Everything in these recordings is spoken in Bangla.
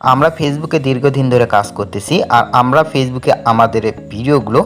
আমরা ফেসবুকে দীর্ঘদিন ধরে কাজ করতেছি আর আমরা ফেসবুকে আমাদের ভিডিওগুলো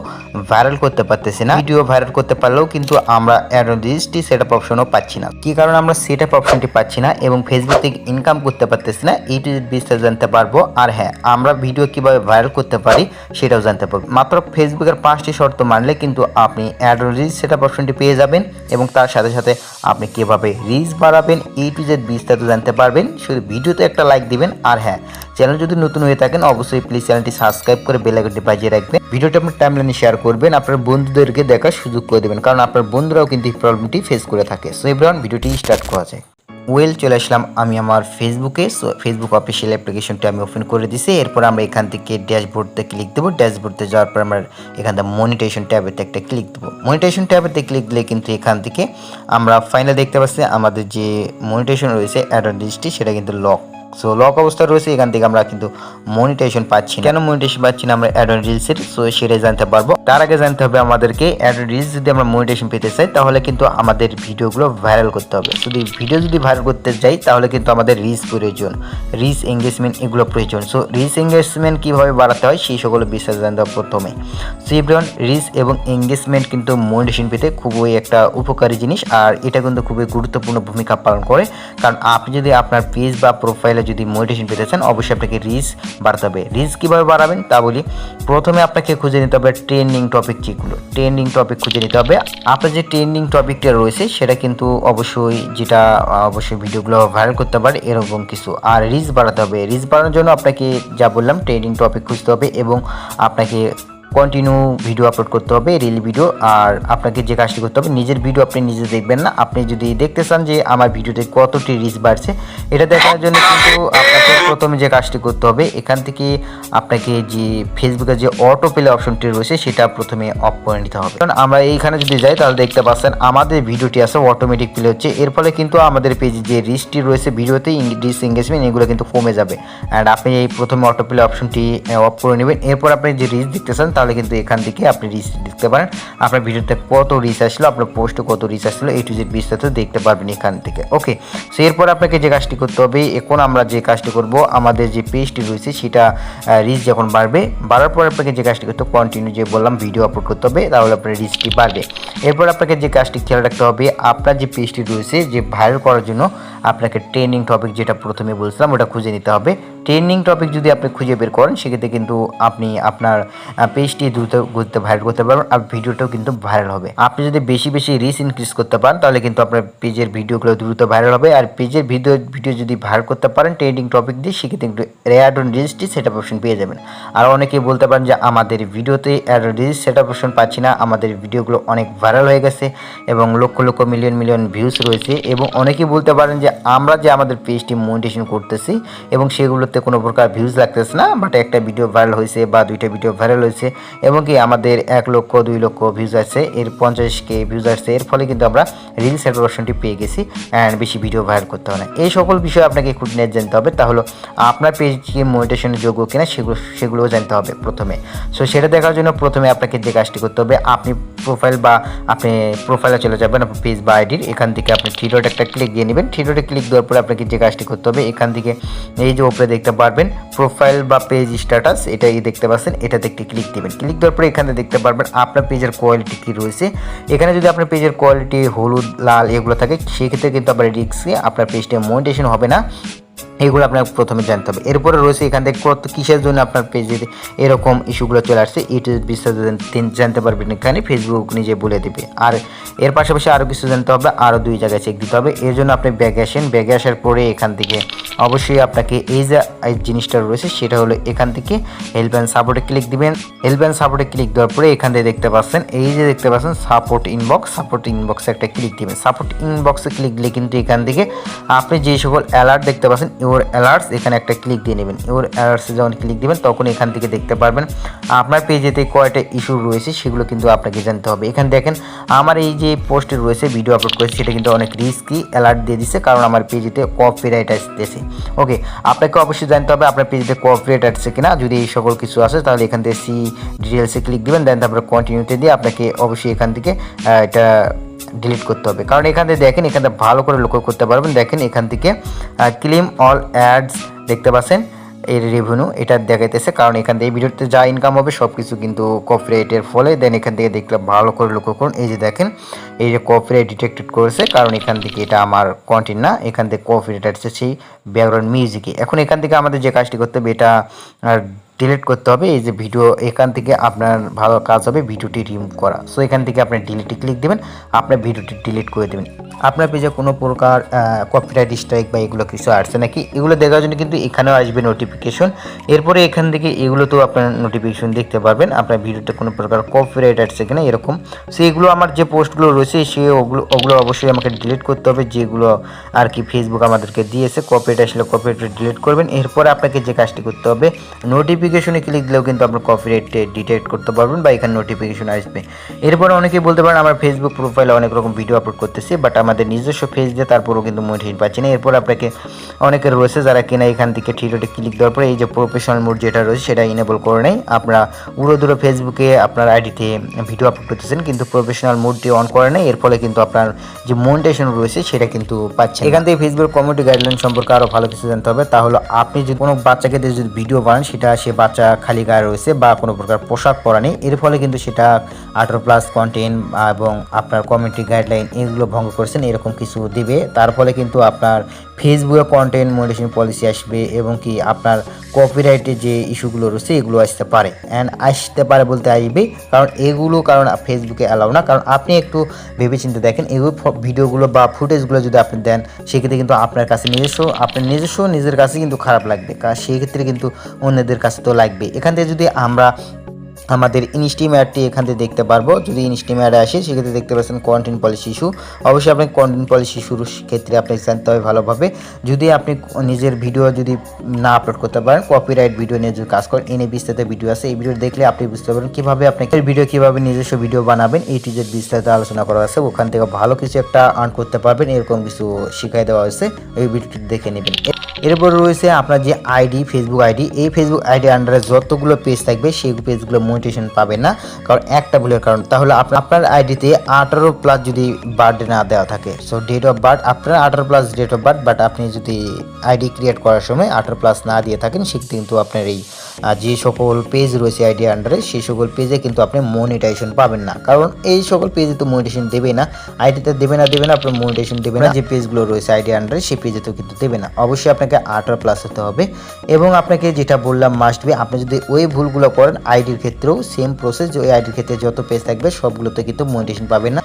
ভাইরাল করতে পারতেছি না। ভিডিও ভাইরাল করতে পারলেও কিন্তু আমরা অ্যাডভার্টাইজটি সেট আপ অপশনও পাচ্ছি না। কি কারণে আমরা সেট আপ অপশনটি পাচ্ছি না এবং ফেসবুক থেকে ইনকাম করতে পারতেছি না এইটি বিস্তারিত জানতে পারব। আর হ্যাঁ আমরা ভিডিও কীভাবে ভাইরাল করতে পারি সেটাও জানতে পারব। মাত্র ফেসবুকের পাঁচটি শর্ত মানলে কিন্তু আপনি অ্যাডভার্টাইজ সেট আপ অপশনটি পেয়ে যাবেন এবং তার সাথে সাথে আপনি কীভাবে রিচ বাড়াবেন, এই টু জেড বিস্তারিত জানতে পারবেন। শুধু ভিডিওতে একটা লাইক দিবেন, আর হ্যাঁ চ্যানেল যদি নতুন হয়ে থাকেন, অবশ্যই প্লিজ চ্যানেলটি সাবস্ক্রাইব করে বেল আইকনটি বাজিয়ে রাখবেন। ভিডিওটা আপনার টাইমলাইনে শেয়ার করবেন, আপনার বন্ধুদেরকে দেখার সুযোগ করে দেবেন, কারণ আপনার বন্ধুরাও কিন্তু এই প্রবলেমটি ফেস করে থাকে। সো এভরিওয়ান ভিডিওটি স্টার্ট করা যায় ওয়েল চলে আসলাম আমি আমার ফেসবুকে সো ফেসবুক অফিসিয়াল অ্যাপ্লিকেশনটি আমি ওপেন করে দিছি। এরপর আমরা এখান থেকে ড্যাশবোর্ডতে ক্লিক দেবো। ড্যাশবোর্ডতে যাওয়ার পর আমরা এখান থেকে মনিটেশন ট্যাবেতে একটা ক্লিক দেবো। মনিটেশন ট্যাবেতে ক্লিক দিলে কিন্তু এখান থেকে আমরা ফাইনাল দেখতে পাচ্ছি আমাদের যে মনিটেশন রয়েছে অ্যাডভার্টাইজটি সেটা কিন্তু লক সো লক অবস্থা রয়েছে, এখান থেকে আমরা কিন্তু মনিটেশন পাচ্ছি। কেন মনিটেশন পাচ্ছি না? আমরা অ্যাড রিলসের সো সেটাই জানতে পারব। তার আগে জানতে হবে আমাদেরকে অ্যাড রিলস যদি আমরা মনিটেশন পেতে চাই, তাহলে কিন্তু আমাদের ভিডিওগুলো ভাইরাল করতে হবে। যদি ভিডিও যদি ভাইরাল করতে যাই, তাহলে কিন্তু আমাদের রিচ প্রয়োজন। রিচ এঙ্গেজমেন্ট এগুলো প্রয়োজন। সো রিচ এঙ্গেজমেন্ট কীভাবে বাড়াতে হয়, সেই সকল বিষয় জানতে হবে প্রথমে। সো এভরিওয়ান রিচ এবং এঙ্গেজমেন্ট কিন্তু মনিটেশন পেতে খুবই একটা উপকারী জিনিস, আর এটা কিন্তু খুবই গুরুত্বপূর্ণ ভূমিকা পালন করে। কারণ আপনি যদি আপনার পেজ বা প্রোফাইলে যদি মোটিভেশন পেতে চান, অবশ্যই আপনাকে রিচ বাড়াতে হবে। রিচ কীভাবে বাড়াবেন? তা বলি, প্রথমে আপনাকে খুঁজে নিতে হবে ট্রেন্ডিং টপিক যেগুলো। ট্রেন্ডিং টপিক খুঁজে নিতে হবে। আপনার যে ট্রেন্ডিং টপিকটা রয়েছে, সেটা কিন্তু অবশ্যই যেটা অবশ্যই ভিডিওগুলো ভাইরাল করতে পারে, এরকম কিছু। আর রিচ বাড়াতে হবে। রিচ বাড়ানোর জন্য আপনাকে যা বললাম ট্রেন্ডিং টপিক খুঁজতে হবে এবং আপনাকে কন্টিনিউ ভিডিও আপলোড করতে হবে রিল ভিডিও আর আপনাকে যে কাজটি করতে হবে, নিজের ভিডিও আপনি নিজে দেখবেন না। আপনি যদি দেখতে চান যে আমার ভিডিওতে কতটি রিচ বাড়ছে, এটা দেখার জন্য কিন্তু আপনাকে প্রথমে যে কাজটি করতে হবে, এখান থেকে আপনাকে যে ফেসবুকের যে অটো প্লে অপশনটি রয়েছে, সেটা প্রথমে অফ করে নিতে হবে। কারণ আমরা এইখানে যদি যাই, তাহলে দেখতে পাচ্ছেন আমাদের ভিডিওটি আছে অটোমেটিক প্লে হচ্ছে। এর ফলে কিন্তু আমাদের পেজে যে রিচটি রয়েছে ভিডিওতে রিচ এঙ্গেজমেন্ট এগুলো কিন্তু কমে যাবে। অ্যান্ড আপনি এই প্রথমে অটো প্লে অপশনটি অফ করে নেবেন। এরপর আপনি যে রিচ দেখতে চান তাহলে কিন্তু এখান থেকে আপনি রিচ দেখতে পারেন। আপনার ভিডিওতে কত রিচ আসলো, আপনার পোস্টে কত রিচ আসলো এই টু জেড বিস্তারিত দেখতে পারবেন এখান থেকে ওকে সো এরপর আপনাকে যে কাজটি করতে হবে, এখন আমরা যে কাজটি করব, আমাদের যে পেজটি রয়েছে সেটা রিচ যখন বাড়বে, বাড়ার পর আপনাকে যে কাজটি করতে কন্টিনিউ যে বললাম ভিডিও আপলোড করতে হবে, তাহলে আপনার রিচটি বাড়বে। এরপর আপনাকে যে কাজটি খেয়াল রাখতে হবে, আপনার যে পেজটি রয়েছে, যে ভাইরাল করার জন্য আপনাকে ট্রেনিং টপিক যেটা প্রথমে বলছিলাম, ওটা খুঁজে নিতে হবে। ট্রেন্ডিং টপিক যদি আপনি খুঁজে বের করেন, সেক্ষেত্রে কিন্তু আপনি আপনার পেজটি দ্রুত গতিতে ভাইরাল করতে পারবেন আর ভিডিওটাও কিন্তু ভাইরাল হবে। আপনি যদি বেশি বেশি রিচ ইনক্রিজ করতে পারেন, তাহলে কিন্তু আপনার পেজের ভিডিওগুলো দ্রুত ভাইরাল হবে। আর পেজের ভিডিও ভিডিও যদি ভাইরাল করতে পারেন ট্রেন্ডিং টপিক দিয়ে, সেক্ষেত্রে কিন্তু অ্যাড অন রিচটি সেট আপ অপশন পেয়ে যাবেন। আর অনেকেই বলতে পারেন যে, আমাদের ভিডিওতে ad on reach set up option পাচ্ছি না। আমাদের ভিডিওগুলো অনেক ভাইরাল হয়ে গেছে এবং lakh lakh million million views রয়েছে। এবং অনেকেই বলতে পারেন যে, আমরা যে আমাদের পেজটি মনিটেশন করতেছি এবং সেগুলোতে কোনো প্রকার ভিউজ লাগতেছে না বাট একটা ভিডিও ভাইরাল হয়েছে বা দুইটা ভিডিও ভাইরাল হয়েছে, এবং কি আমাদের এক লক্ষ, দুই লক্ষ ভিউজ আসছে এর পঞ্চাশ কে ভিউজ আসছে, এর ফলে কিন্তু আমরা রিলস অপশনটি পেয়ে গেছি অ্যান্ড বেশি ভিডিও ভাইরাল করতে হবে না। এই সকল বিষয়ে আপনাকে খুঁটিনাটি জানতে হবে তাহলে আপনার পেজকে মনিটেশনের যোগ্য কিনা সেগুলো, সেগুলোও জানতে হবে প্রথমে। সো সেটা দেখার জন্য প্রথমে আপনাকে যে কাজটি করতে হবে, আপনি প্রোফাইল বা আপনি প্রোফাইলে চলে যাবেন, আপনার পেজ বা আইডির এখান থেকে আপনি থ্রি ডট একটা ক্লিক দিয়ে নেবেন। থ্রি ডটে ক্লিক দেওয়ার পরে আপনাকে যে কাজটি করতে হবে, এখান থেকে এই যে উপরে দেখতে পারবেন প্রোফাইল বা পেজ স্ট্যাটাস এটাই দেখতে পাচ্ছেন এটা দেখতে ক্লিক দিবেন। ক্লিক দেওয়ার পরে এখানে দেখতে পারবেন আপনার পেজের কোয়ালিটি কী রয়েছে। এখানে যদি আপনার পেজের কোয়ালিটি হলুদ, লাল এগুলো থাকে, সেক্ষেত্রে কিন্তু আপনার রিক্সে আপনার পেজটা মনিটেশন হবে না। এগুলো আপনার প্রথমে জানতে হবে। এরপরে রয়েছে এখান থেকে কত কিসের জন্য আপনার পেজে এরকম ইস্যুগুলো চলে আসছে এটি বিস্তারিত জান- জানতে পারবেন এখানে ফেসবুক নিজে বলে দেবে। আর এর পাশাপাশি আরও কিছু জানতে হবে আরও দুই জায়গায় চেক দিতে হবে। এর জন্য আপনি ব্যাগে আসেন, ব্যাগে আসার পরে এখান থেকে অবশ্যই আপনাকে এই যে জিনিসটা রয়েছে, সেটা হলো এখান থেকে হেল্প অ্যান্ড সাপোর্টে ক্লিক দিবেন। হেল্প অ্যান্ড সাপোর্টে ক্লিক দেওয়ার পরে এখান থেকে দেখতে পাচ্ছেন, এই যে দেখতে পাচ্ছেন সাপোর্ট ইনবক্স সাপোর্ট ইনবক্সে একটা ক্লিক দিবেন। সাপোর্ট ইনবক্সে ক্লিক দিলে কিন্তু এখান থেকে আপনি যে সকল অ্যালার্ট দেখতে পাচ্ছেন ইউর অ্যালার্টস এখানে একটা ক্লিক দিয়ে নেবেন। ইউর অ্যালার্টসে যখন ক্লিক দিবেন, তখন এখান থেকে দেখতে পারবেন, আপনার পেজেতে কয়টা ইস্যু রয়েছে, সেগুলো কিন্তু আপনাকে জানতে হবে। এখানে দেখেন, আমার এই যে পোস্টে রয়েছে ভিডিও আপলোড করেছে, সেটা কিন্তু অনেক রিস্কি অ্যালার্ট দিয়ে দিচ্ছে কারণ আমার পেজেতে কপিরাইট আসতেছে। ওকে আপনাকে অবশ্যই জানতে হবে, আপনার পেজেতে কপিরাইট আসছে কিনা। যদি এই সকল কিছু আসে, তাহলে এখান থেকে সি ডিটেলসে ক্লিক দিবেন দেন তারপরে কন্টিনিউতে দিয়ে আপনাকে অবশ্যই এখান থেকে এটা ডিলিট করতে হবে। কারণ এখান থেকে দেখেন, এখান থেকে ভালো করে লক্ষ্য করতে পারবেন। দেখেন, এখান থেকে ক্লিম অল অ্যাডস দেখতে পাচ্ছেন। এর রেভিনিউ এটা দেখাইতেছে। কারণ এখান থেকে এই ভিডিওতে যা ইনকাম হবে সব কিছু কিন্তু কপিরাইটের ফলে। দেন এখান থেকে দেখলে ভালো করে লক্ষ্য করুন। এই যে দেখেন, এই যে কপিরাইট ডিটেক্টেড করেছে। কারণ এখান থেকে এটা আমার কন্টেন্ট না। এখান থেকে কপিরাইট আসছে সেই ব্যাকগ্রাউন্ড মিউজিকে এখন এখান থেকে আমাদের যে কাজটি করতে হবে, এটা ডিলিট করতে হবে, এই যে ভিডিও এখান থেকে আপনার ভালো কাজ হবে ভিডিওটি রিমুভ করা। সো এখান থেকে আপনি ডিলিটে ক্লিক দেবেন আপনার ভিডিওটি ডিলিট করে দেবেন। আপনার পেজে কোনো প্রকার কপিরাইট স্ট্রাইক বা এগুলো কিছু আসছে নাকি? এগুলো দেখার জন্য কিন্তু এখানেও আসবে নোটিফিকেশন এরপরে এখান থেকে এগুলোতেও আপনার নোটিফিকেশন দেখতে পারবেন। আপনার ভিডিওতে কোনো প্রকার কপিরাইট আসছে কিনা এরকম। সো এগুলো আমার যে পোস্টগুলো রয়েছে, সে ওগুলো ওগুলো অবশ্যই আমাকে ডিলিট করতে হবে। যেগুলো আর কি ফেসবুক আমাদেরকে দিয়েছে কপিরাইট আসলে কপিরাইট ডিলিট করবেন। এরপরে আপনাকে যে কাজটি করতে হবে নোটিফিকেশনে ক্লিক দিলেও কিন্তু আপনার কপিরাইট ডিটেক্ট করতে পারবেন বা এখানে নোটিফিকেশন আসবে। এরপরে অনেকেই বলতে পারেন, আমার ফেসবুক প্রোফাইলে অনেক রকম ভিডিও আপলোড করতেছি বাট আমাদের নিজস্ব পেজ দিয়ে তারপরেও কিন্তু মোটিভেট পাচ্ছি না। এরপর আপনাকে অনেকের রয়েছে যারা কিনা এখান থেকে থ্রিডোটে ক্লিক দেওয়ার পরে এই যে প্রফেশনাল মোড যেটা রয়েছে সেটা ইনেবল করে নেই আপনারা উড়ো দূরে ফেসবুকে আপনার আইডিতে ভিডিও আপলোড করতেছেন, কিন্তু প্রফেশনাল মোডটি অন করে নেই এর ফলে কিন্তু আপনার যে মনিটেশন রয়েছে সেটা কিন্তু পাচ্ছেন এখান থেকে ফেসবুক কমিউনিটি গাইডলাইন সম্পর্কে আরও ভালো কিছু জানতে হবে। তাহলে আপনি যদি কোনো বাচ্চাকে দিয়ে যদি ভিডিও বানান, সেটা সে বাচ্চা খালি গায়ে রয়েছে বা কোনো প্রকার পোশাক পরা নেই। এর ফলে কিন্তু সেটা আঠারো প্লাস কন্টেন্ট এবং আপনার কমিউনিটি গাইডলাইন এগুলো ভঙ্গ করছেন এরকম কিছু দিবে। তার ফলে কিন্তু আপনার ফেসবুকে কন্টেন্ট মনিটেশন পলিসি আসবে এবং কি আপনার কপিরাইটের যে ইস্যুগুলো রয়েছে, এগুলো আসতে পারে। অ্যান্ড আসতে পারে বলতে আসবে, কারণ এগুলো কারণ ফেসবুকে অ্যালাউ না। কারণ আপনি একটু ভেবেচিন্তে দেখেন, এগুলো ভিডিওগুলো বা ফুটেজগুলো যদি আপনি দেন, সেক্ষেত্রে কিন্তু আপনার কাছে নিজস্ব, আপনার নিজস্ব, নিজের কাছে কিন্তু খারাপ লাগবে। কারণ সেই ক্ষেত্রে কিন্তু অন্যদের কাছে তো লাগবে এখান থেকে যদি আমরা আমাদের ইনস্টিম অ্যাডটি এখান থেকে দেখতে পারব। যদি ইনস্টিম অ্যাড আসে, সেক্ষেত্রে দেখতে পাচ্ছেন কন্টেন্ট পলিসি ইস্যু অবশ্যই আপনি কন্টেন্ট পলিসি ইস্যুর ক্ষেত্রে আপনাকে জানতে হবে ভালোভাবে। যদি আপনি নিজের ভিডিও যদি না আপলোড করতে পারেন কপিরাইট ভিডিও নিয়ে যদি কাজ করেন এনে বিস্তারিত ভিডিও আছে। এই ভিডিও দেখলে আপনি বুঝতে পারবেন কীভাবে আপনি ভিডিও কীভাবে নিজস্ব ভিডিও বানাবেন। এই টিজের বিস্তারিত আলোচনা করা আছে। ওখান থেকে ভালো কিছু একটা আর্ন করতে পারবেন। এরকম কিছু শিখাই দেওয়া হয়েছে। এই ভিডিওটি দেখে নেবেন। এরপর রয়েছে আপনার যে আইডি ফেসবুক আইডি। এই ফেসবুক আইডি আন্ডারে যতগুলো পেজ থাকবে, সেই পেজগুলো মনিটেশন পাবেন না। কারণ একটা ভুলের কারণ। তাহলে আপনার আপনার আইডিতে আঠারো প্লাস যদি বার্থডে না দেওয়া থাকে সো ডেট অফ বার্থ আপনার আঠারো plus date of birth but আপনি যদি আইডি ক্রিয়েট করার সময় আঠারো প্লাস না দিয়ে থাকেন, সেক্ষেত্রে কিন্তু আপনার এই যে সকল পেজ রয়েছে আইডি আন্ডারে সেই সকল পেজে কিন্তু আপনি মনিটাইজেশন পাবেন না। কারণ এই সকল পেজে তো মনিটেশন দেবে না। আইডিতে দেবে না দেবে না, আপনার মনিটেশন দেবে না। যে পেজগুলো রয়েছে আইডি আন্ডারে সেই পেজে তো কিন্তু দেবে না। অবশ্যই আপনাকে আঠারো প্লাস হতে হবে। এবং আপনাকে যেটা বললাম মাস্ট বি আপনি যদি ওই ভুলগুলো করেন আইডির ক্ষেত্রেও সেম প্রসেস ওই আইডির ক্ষেত্রে যত পেজ থাকবে, সবগুলোতে কিন্তু মনিটেশন পাবেন না।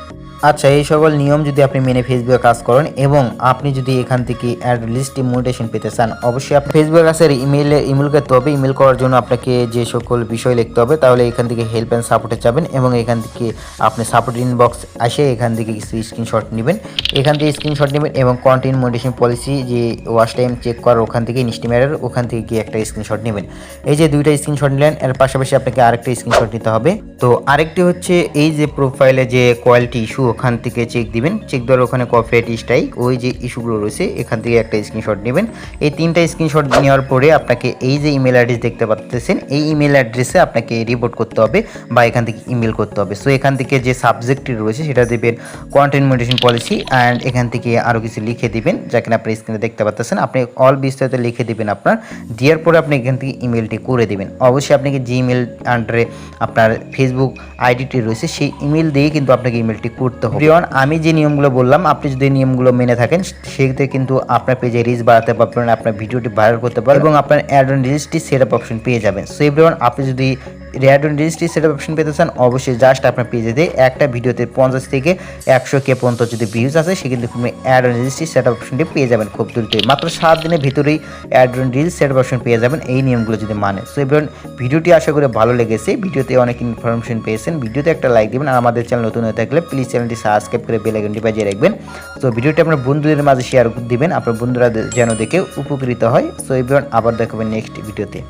আচ্ছা এই সকল নিয়ম যদি আপনি মেনে ফেসবুকে কাজ করেন এবং আপনি যদি এখান থেকে অ্যাড লিস্ট মোটিভেশন পেতে চান, অবশ্যই আপনি ফেসবুকের কাছে ইমেলে ইমেল করতে হবে ইমেল করার জন্য আপনাকে যে সকল বিষয় লিখতে হবে, তাহলে এখান থেকে হেল্প অ্যান্ড সাপোর্টে যাবেন এবং এখান থেকে আপনি সাপোর্ট ইনবক্স আসে এখান থেকে কিছু স্ক্রিনশট নেবেন। এখান থেকে স্ক্রিনশট নেবেন এবং কন্টেন্ট মোটিভেশন পলিসি যে ওয়াশ টাইম চেক করার ওখান থেকে ইনস্টিমেটার ওখান থেকে গিয়ে একটা স্ক্রিনশট নেবেন। এই যে দুইটা স্ক্রিনশট নিলেন, এর পাশাপাশি আপনাকে আরেকটা স্ক্রিনশট নিতে হবে। তো আরেকটি হচ্ছে এই যে প্রোফাইলে যে কোয়ালিটি ইস্যু ওখান থেকে চেক দিবেন। চেক দেওয়ার ওখানে কপিরাইট স্ট্রাইক ওই যে ইস্যুগুলো রয়েছে, এখান থেকে একটা স্ক্রিনশট নেবেন। এই তিনটা স্ক্রিনশট নেওয়ার পরে আপনাকে এই যে ইমেল অ্যাড্রেস দেখতে পাচ্ছেন এই ইমেল অ্যাড্রেসে আপনাকে রিপোর্ট করতে হবে বা এখান থেকে ইমেল করতে হবে। সো এখান থেকে যে সাবজেক্টটি রয়েছে, সেটা দেবেন কন্টেন্ট মডিটেশন পলিসি অ্যান্ড এখান থেকে আরও কিছু লিখে দিবেন, যাকে আপনি স্ক্রিনে দেখতে পাচ্ছেন আপনি অল বিস্তারিত লিখে দিবেন আপনার, দেওয়ার পরে আপনি এখান থেকে ইমেলটি করে দিবেন। অবশ্যই আপনাকে যে ইমেল আন্ডারে আপনার ফেসবুক আইডিটি রয়েছে, সেই ইমেল দিয়ে কিন্তু আপনাকে ইমেলটি করতে হবে। প্রিয়ন আমি যে নিয়মগুলো বললাম আপনি যদি নিয়মগুলো মেনে থাকেন সেক্ষেত্রে কিন্তু আপনার পেজে রিচ বাড়াতে পারবেন আপনার ভিডিওটি ভাইরাল করতে পারবেন এবং আপনার অ্যাড অন রিচটি সেট আপ অপশন পেয়ে যাবেন। সো এভরিওয়ান আপনি যদি red on registry set option পেতে চান, অবশ্যই জাস্ট আপনার পেজে দিয়ে একটা ভিডিওতে পঞ্চাশ থেকে একশো কে পর্যন্ত যদি ভিউজ আছে সেক্ষেত্রে আপনি অ্যাড অন রেজিস্ট্রি সেট অপশনটি পেয়ে যাবেন খুব দ্রুতই মাত্র সাত দিনের ভিতরেই ad on reel set option পেয়ে যাবেন, এই নিয়মগুলো যদি মানে। সো এবার ভিডিওটি আশা করে ভালো লেগেছে। ভিডিওতে অনেক ইনফরমেশন পেয়েছেন। ভিডিওতে একটা লাইক দিবেন আর আমাদের চ্যানেল নতুন হয়ে থাকলে প্লিজ চ্যানেলটি সাবস্ক্রাইব করে বেল আইকনটি বাজিয়ে রাখবেন। তো ভিডিওটি আপনার বন্ধুদের মাঝে শেয়ার দিবেন। আপনার বন্ধুরা যেন দেখে উপকৃত হয়। সো এবার আবার দেখাবেন নেক্সট ভিডিওতে।